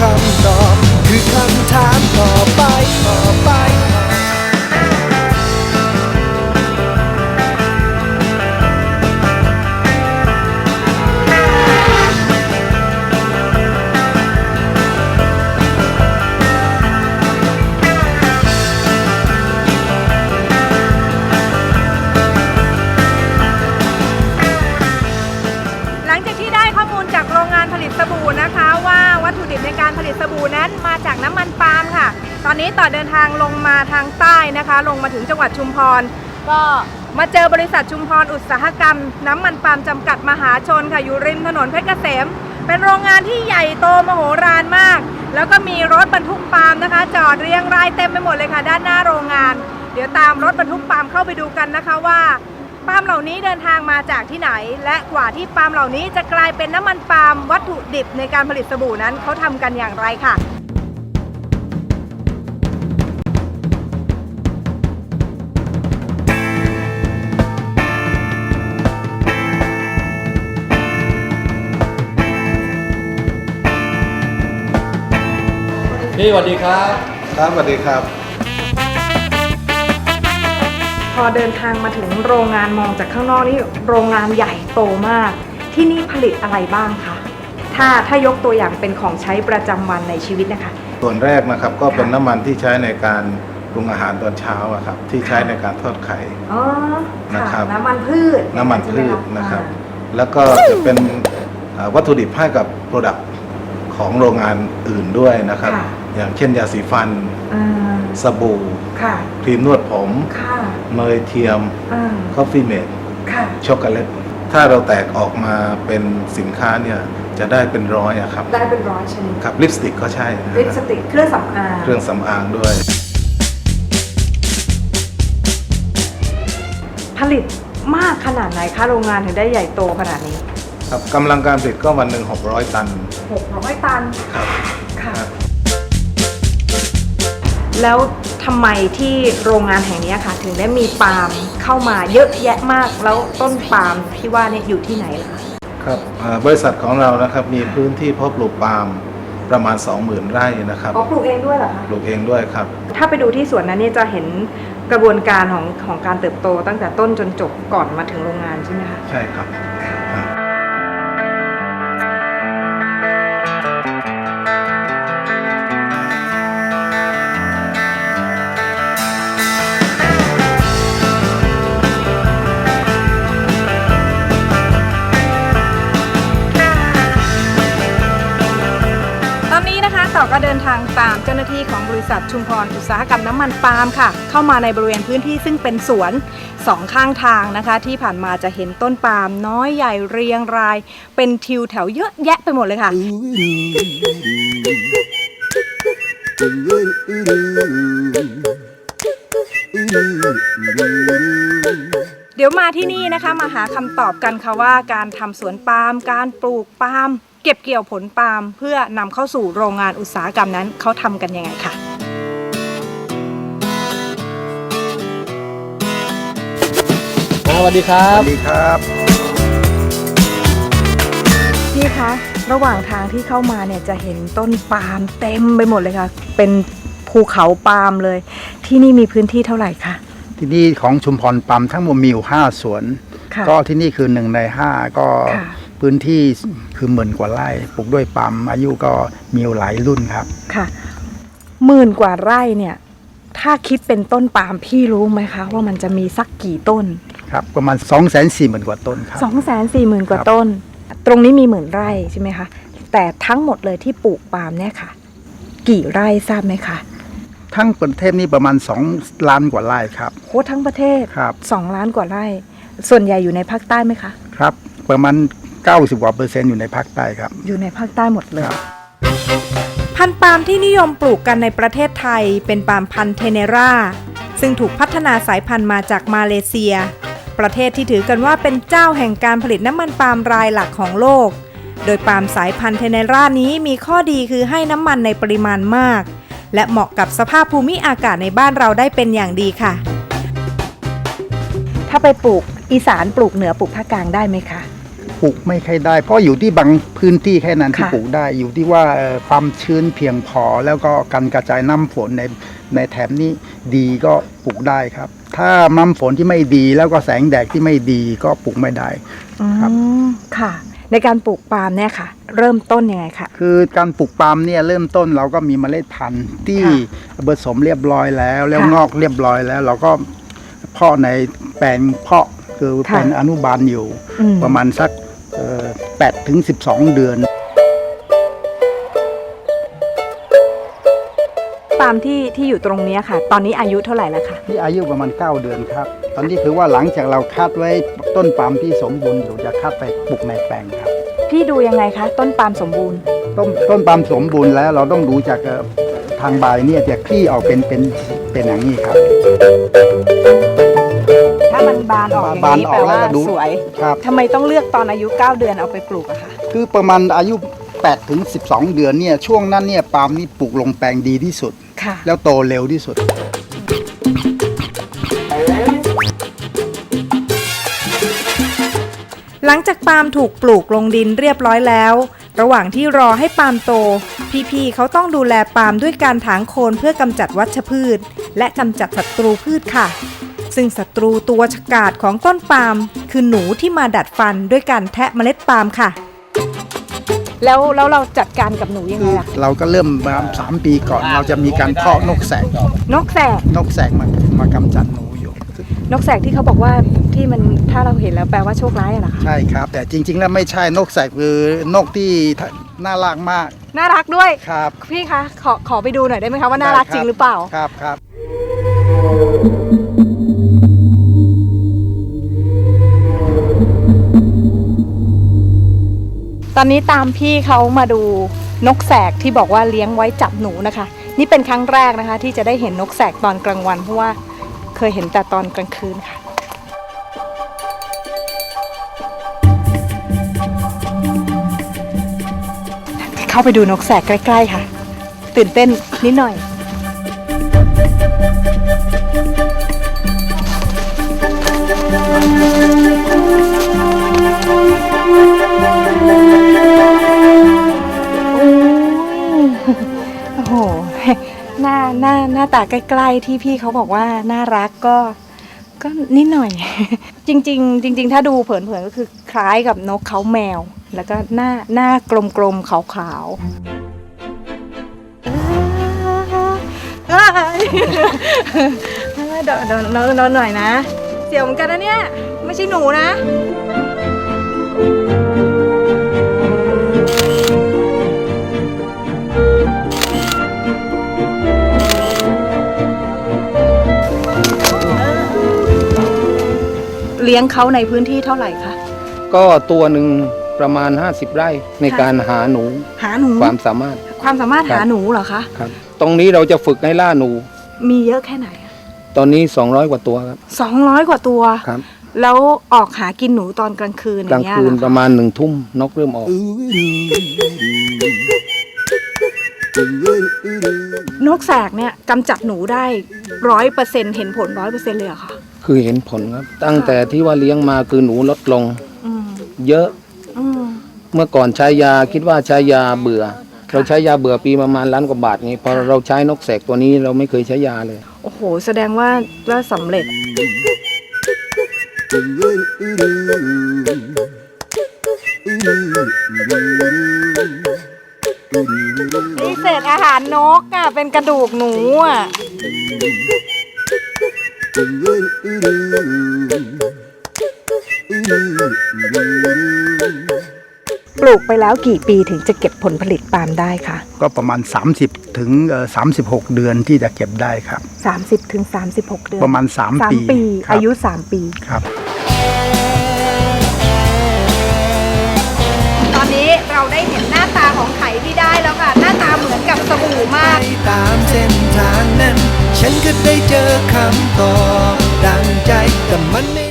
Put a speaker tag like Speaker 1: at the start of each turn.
Speaker 1: คำตอบคือคำา
Speaker 2: งลงมาทางใต้นะคะ ลงมาถึงจังหวัดชุมพร ก็มาเจอบริษัทชุมพรอุตสาหกรรม น้ำมันปาล์มจำกัดมหาชนค่ะอยู่ริมถนนเพชรเกษม เป็นโรงงานที่ใหญ่โตมโหฬารมาก แล้วก็มีรถบรรทุกปาล์มนะคะ จอดเรียงรายเต็มไปหมดเลยค่ะ ด้านหน้าโรงงาน เดี๋ยวตามรถบรรทุกปาล์มเข้าไปดูกันนะคะว่าปาล์มเหล่านี้เดินทางมาจากที่ไหน และกว่าที่ปาล์มเหล่านี้จะกลายเป็นน้ำมันปาล์มวัตถุดิบในการผลิตสบู่นั้นเขาทำกันอย่างไรค่ะ
Speaker 3: พี่สวัสดีครับ
Speaker 4: ครับสวัสดีครับ
Speaker 2: พอเดินทางมาถึงโรงงานมองจากข้างนอกนี่โรงงานใหญ่โตมาก ที่นี่ผลิตอะไรบ้างคะถ้าถ้ายกตัวอย่างเป็นของใช้ประจำวันในชีวิตนะคะ
Speaker 4: ส่วนแรกนะครับก็เป็นน้ำมันที่ใช้ในการปรุงอาหารตอนเช้าอะครับที่ใช้ในการทอดไข่
Speaker 2: อ๋อ
Speaker 4: นะครับ
Speaker 2: น้ำมันพืช
Speaker 4: น้ำมัน
Speaker 2: ใช่ไห
Speaker 4: พืช
Speaker 2: คะ
Speaker 4: นะครับ
Speaker 2: อ่า
Speaker 4: แล้วก็จะเป็นอ่าวัตถุดิบให้กับโปรดักต์ของโรงงานอื่นด้วยนะครับ
Speaker 2: ค่ะ
Speaker 4: อย่างเช่นยาสีฟัน
Speaker 2: อ่า
Speaker 4: สบู่
Speaker 2: ค่ะ
Speaker 4: ครีมนวดผม
Speaker 2: ค่ะ
Speaker 4: เนยเทียม
Speaker 2: อ่า
Speaker 4: คอฟฟี่เมด
Speaker 2: ค่ะ
Speaker 4: ช็อกโกแลตถ้าเราแตกออกมาเป็นสินค้าเนี่ยจะได้เป็นร้อยอะครับ
Speaker 2: ได้เป็นร้อยชนิด
Speaker 4: ครับลิปสติกก็ใช่นะ
Speaker 2: ลิปสติกเครื่องสำอาง
Speaker 4: เครื่องสำอางด้วย
Speaker 2: ผลิตมากขนาดไหนคะโรงงานถึงได้ใหญ่โตขนาดนี้
Speaker 4: ครับกำลังการผลิตก็วันหนึ่ง600 ตัน
Speaker 2: 600 ตัน
Speaker 4: ครับ
Speaker 2: ค่ะ แล้วทำไมที่โรงงานแห่งนี้ค่ะ ถึงได้มีปาล์มเข้ามาเยอะแยะมาก แล้วต้นปาล์มที่ว่าเนี่ยอยู่ที่ไหนล่ะคะ
Speaker 4: ครับอ่าบริษัทของเรานะครับมีพื้นที่เพาะปลูกปาล์มประมาณ 20,000 ไร่นะครับ
Speaker 2: อ๋อปลูกเองด้วยเหรอคะ
Speaker 4: ปลูกเองด้วยครับ
Speaker 2: ถ้าไปดูที่สวนนั้นเนี่ยจะเห็นกระบวนการของของการเติบโตตั้งแต่ต้นจนจบก่อนมาถึงโรงงานใช่ไหมคะ
Speaker 4: ใช่ครับ
Speaker 2: ต่อก็เดินทางตามเจ้าหน้าที่ของบริษัทชุมพรอุตสาหกรรมน้ำมันปาล์มค่ะ เข้ามาในบริเวณพื้นที่ซึ่งเป็นสวนสองข้างทางนะคะ ที่ผ่านมาจะเห็นต้นปาล์มน้อยใหญ่เรียงราย เป็นทิวแถวเยอะแยะไปหมดเลยค่ะ เดี๋ยวมาที่นี่นะคะมาหาคำตอบกันค่ะว่าการทำสวนปาล์มการปลูกปาล์ม เก็บเกี่ยวผลปาล์มเพื่อนำเข้าสู่โรงงานอุตสาหกรรมนั้นเขาทำกันยังไงค่ะ
Speaker 3: สวัสดีครั
Speaker 4: ส
Speaker 3: บ
Speaker 4: วัสดีครับ
Speaker 2: พี่คะระหว่างทางที่เข้ามาเนี่ยจะเห็นต้นปาล์มเต็มไปหมดเลยค่ะ เป็นภูเขาปาล์มเลย ที่นี่มีพื้นที่เท่าไหร่คะ
Speaker 5: ที่นี่ของชุมพรปั๊มทั้งหมดมีอยู่ห้าสวน
Speaker 2: ค่ะ
Speaker 5: ก็ที่นี่คือหนึ่งในห้าก็
Speaker 2: ค่ะ
Speaker 5: พื้นที่คือหมื่นกว่าไร่ปลูกด้วยปั๊มอายุก็มีอยู่หลายรุ่นครับ
Speaker 2: ค่ะหมื่นกว่าไร่เนี่ย ถ้าคิดเป็นต้นปาล์มพี่รู้ไหมคะ ว่ามันจะมีสักกี่ต้น
Speaker 5: ครับประมาณ2องแสนสี่หมื่นกว่าต้นครับ
Speaker 2: สองแสนสี่หมื่นกว่า
Speaker 5: ครับ
Speaker 2: ต้น ตรงนี้มีหมื่นไร่ใช่ไหมคะ แต่ทั้งหมดเลยที่ปลูกปาล์มเนี่ยค่ะ กี่ไร่ทราบไหมคะ
Speaker 5: ทั้งประเทศนี้ประมาณ 2 ล้านกว่าไร่ครับ
Speaker 2: โคทั้งประเทศ
Speaker 5: ครับ
Speaker 2: สองล้านกว่าไร่ ส่วนใหญ่อยู่ในภาคใต้ไหมคะ
Speaker 5: ครับ ประมาณ 90กว่าเปอร์เซ็นต์อยู่ในภาคใต้ครับ
Speaker 2: อยู่ในภาคใต้หมดเลย
Speaker 5: ครับ
Speaker 2: พันธุ์ปาล์มที่นิยมปลูกกันในประเทศไทย เป็นปาล์มพันธุ์เทเนรา ซึ่งถูกพัฒนาสายพันธุ์มาจากมาเลเซีย ประเทศที่ถือกันว่าเป็นเจ้าแห่งการผลิตน้ำมันปาล์มรายหลักของโลก โดยปาล์มสายพันธุ์เทเนรานี้มีข้อดีคือให้น้ำมันในปริมาณมาก และเหมาะกับสภาพภูมิอากาศในบ้านเราได้เป็นอย่างดีค่ะ ถ้าไปปลูกอีสานปลูกเหนือปลูกภาคกลางได้ไหมคะ
Speaker 5: ปลูกไม่ค่อยได้ เพราะอยู่ที่บางพื้นที่แค่นั้นที่
Speaker 2: ค่ะ
Speaker 5: ปลูกได้ อยู่ที่ว่าเอ่อความชื้นเพียงพอแล้วก็การกระจายน้ำฝนในในแถบนี้ดีก็ปลูกได้ครับ ถ้าน้ำฝนที่ไม่ดีแล้วก็แสงแดดที่ไม่ดีก็ปลูกไม่ได้ครับ
Speaker 2: อืมค่ะในการปลูกปาล์มเนี่ยค่ะ เริ่มต้นยังไงคะ
Speaker 5: คือการปลูกปาล์มเนี่ยเริ่มต้นเราก็มีเมล็ดพันธุ์ที่
Speaker 2: ค่ะ
Speaker 5: ผสมเรียบร้อยแล้ว แล้ว
Speaker 2: ค่ะ
Speaker 5: งอกเรียบร้อยแล้ว เราก็เพาะในแปลงเพาะคือ
Speaker 2: ค่ะ
Speaker 5: เป็นอนุบาลอยู่
Speaker 2: อืม
Speaker 5: ประมาณสัก แปดถึงสิบสองเดือน
Speaker 2: ปาล์มที่ที่อยู่ตรงเนี้ยค่ะ ตอนนี้อายุเท่าไหร่แล้วคะ
Speaker 5: ที่อายุประมาณ 9 เดือนครับ ตอนนี้คือว่าหลังจากเราคัดไว้ต้นปาล์มที่สมบูรณ์อยู่จะคัดไปปลูกในแปลงครับ
Speaker 2: พี่ดูยังไงคะ ต้นปาล์มสมบูรณ์
Speaker 5: ต้นต้นปาล์มสมบูรณ์แล้วเราต้องดูจากเอ่อทางใบเนี่ยจะคลี่ออกเป็นเป็นเป็นอย่างนี้ครับ
Speaker 2: ถ้ามันบานออกอย่าง
Speaker 5: บาน
Speaker 2: นี้
Speaker 5: อ
Speaker 2: แป
Speaker 5: อ
Speaker 2: ล
Speaker 5: กแล้ว
Speaker 2: ว่า
Speaker 5: ก็ดู
Speaker 2: สวย
Speaker 5: ครับ
Speaker 2: ทำไมต้องเลือกตอนอายุ 9 เดือนเอาไปปลูกอะคะ
Speaker 5: คือประมาณอายุ8ถึง12 เดือนเนี่ยช่วงนั้นเนี่ยปาล์มนี่ปลูกลงแปลงดีที่สุด
Speaker 2: ค่ะ
Speaker 5: แล้วโตเร็วที่สุด
Speaker 2: หลังจากปาล์มถูกปลูกลงดินเรียบร้อยแล้ว ระหว่างที่รอให้ปาล์มโต พี่ๆเขาต้องดูแลปาล์มด้วยการถางโคนเพื่อกำจัดวัชพืช และกำจัดศัตรูพืชค่ะ ซึ่งศัตรูตัวฉกาจของต้นปาล์มคือหนูที่มาดัดฟันด้วยการแทะเมล็ดปาล์มค่ะ แล้วแล้วเราจัดการกับหนูยังไง
Speaker 5: คือ
Speaker 2: ล่ะ
Speaker 5: เราก็เริ่มมาสามปีก่อน เราจะมีการเพาะนกแสก
Speaker 2: นกแสก
Speaker 5: นกแสกมามากำจัดหนูอยู่
Speaker 2: นกแสกที่เขาบอกว่าที่มันถ้าเราเห็นแล้วแปลว่าโชคร้ายอะเหรอคะ
Speaker 5: ใช่ครับ แต่จริง ๆ แล้วไม่ใช่นกแสกคือนกที่น่ารักมาก
Speaker 2: น่ารักด้วย
Speaker 5: ครับ
Speaker 2: พี่คะขอขอไปดูหน่อยได้ไหมคะว่าน่ารักจริงหรือเปล่า
Speaker 5: ครับครับ
Speaker 2: อนนี้ตามพี่เขามาดูนกแสกที่บอกว่าเลี้ยงไว้จับหนูนะคะ นี่เป็นครั้งแรกนะคะ ที่จะได้เห็นนกแสกตอนกลางวันเพราะว่าเคยเห็นแต่ตอนกลางคืนค่ะเข้าไปดูนกแสกใกล้ ๆ ค่ะ ตื่นเต้นนิดหน่อย หหน้าหน้าหน้าตาใกล้ๆที่พี่เขาบอกว่าน่ารักก็ก็นิดหน่อย จริง ๆ จริง ๆ ถ้าดูเผินๆก็คือคล้ายกับนกเขาแมว แล้วก็หน้าหน้ากลมๆขาวๆอ้ายเดี๋ยวเดี๋ยวเดี๋ยวเดี๋ยวหน่อยนะ เสียวเหมือนกันนะเนี่ย ไม่ใช่หนูนะ เลี้ยงเขาในพื้นที่เท่าไหร่คะ
Speaker 6: ก็ตัวหนึ่งประมาณ 50 ไร่ใน
Speaker 2: ค่ะ
Speaker 6: การหาหนู
Speaker 2: หาหนู
Speaker 6: ความสามารถ
Speaker 2: ความสามารถ
Speaker 6: ครับ
Speaker 2: หาหนูเหรอคะ
Speaker 6: ครับ ตรงนี้เราจะฝึกให้ล่าหนู
Speaker 2: มีเยอะแค่ไหน
Speaker 6: ตอนนี้ 200 กว่าตัวครับ
Speaker 2: สองร้อยกว่าตัว
Speaker 6: ครับ
Speaker 2: แล้วออกหากินหนูตอนกลางคืนอก
Speaker 6: ลา
Speaker 2: ย่างงเงี้ย
Speaker 6: คืน
Speaker 2: เหรอ
Speaker 6: ประมาณหนึ่งทุ่มนกเริ่มออก
Speaker 2: นกแสกเนี่ยกำจัดหนูได้ร้อยเปอร์เซ็นเห็นผลร้อยเปอร์เซ็นเลยเหรอคะ
Speaker 6: คือเห็นผลครับ ตั้งแต่ที่ว่าเลี้ยงมาคือหนูลดลง
Speaker 2: อืม
Speaker 6: เยอะ
Speaker 2: อืม
Speaker 6: เมื่อก่อนใช้ยาคิดว่าใช้ยาเบื่อ เราใช้ยาเบื่อปีประมาณล้านกว่าบาทนี้พอเราใช้นกแสกตัวนี้เราไม่เคยใช้ยาเลย
Speaker 2: โอ้โห แสดงว่าว่าสำเร็จ นี่เศษอาหารนกอะ เป็นกระดูกหนูอะ ปลูกไปแล้วกี่ปีถึงจะเก็บผลผลิตปาล์มได้คะ
Speaker 5: ก็ประมาณ 30 ถึงเอ่อ36 เดือนที่จะเก็บได้ครับ
Speaker 2: 30ถึง36 เดือน
Speaker 5: ประมาณ
Speaker 2: สาม
Speaker 5: 3 ปี
Speaker 2: ปี
Speaker 5: ครับ
Speaker 2: อายุ 3 ปี
Speaker 5: ครับ
Speaker 2: ตอนนี้เราได้เห็นหน้าตาของไข่ที่ได้แล้วค่ะ หน้าตาเหมือนกับสบู่มาก
Speaker 1: ไปตามเส้นทางนั้น ฉันก็ได้เจอคำตอบดังใจแต่มันไม่